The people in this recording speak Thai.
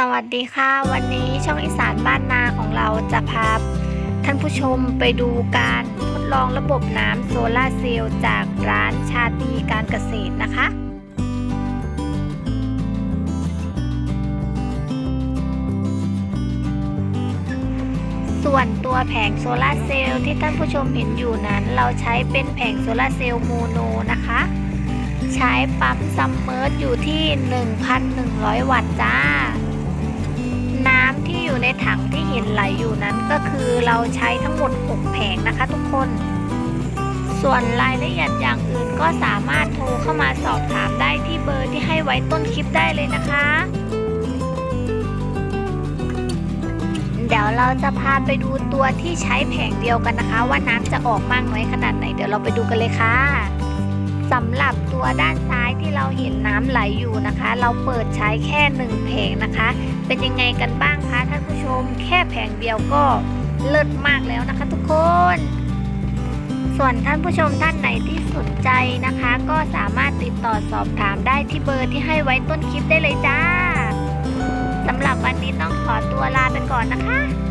สวัสดีค่ะ วันนี้ช่องอีสานบ้านนาของเราจะพาท่านผู้ชมไปดูการทดลองระบบน้ำโซลาร์เซลล์จากร้านชาตีการเกษตรนะคะ ส่วนตัวแผงโซลาร์เซลล์ที่ท่านผู้ชมเห็นอยู่นั้น เราใช้เป็นแผงโซลาร์เซลล์โมโนนะคะใช้ปั๊มซัมเมอร์อยู่ที่ 1,100 วัตต์จ้าน้ำที่อยู่ ในถังที่เห็นไหลอยู่นั้นก็คือเราใช้ทั้งหมด 6 แผงนะคะทุกคน ส่วนรายละเอียดอย่างอื่นก็สามารถโทรเข้ามาสอบถามได้ที่เบอร์ที่ให้ไว้ต้นคลิปได้เลยนะคะ เดี๋ยวเราจะพาไปดูตัวที่ใช้แผงเดียวกันนะคะ ว่าน้ำจะออกมากน้อยขนาดไหน เดี๋ยวเราไปดูกันเลยค่ะ สำหรับตัวด้านซ้ายที่เราเห็นน้ำไหลอยู่นะคะ เราเปิดใช้แค่หนึ่งแผงนะคะ เป็นยังไงกันบ้างคะท่านผู้ชม แค่แผงเดียวก็เลิศมากแล้วนะคะ ทุกคน ส่วนท่านผู้ชมท่านไหนที่สนใจนะคะ ก็สามารถติดต่อสอบถามได้ที่เบอร์ที่ให้ไว้ต้นคลิปได้เลยจ้าสำหรับวันนี้ต้องขอตัวลาไปก่อนนะคะ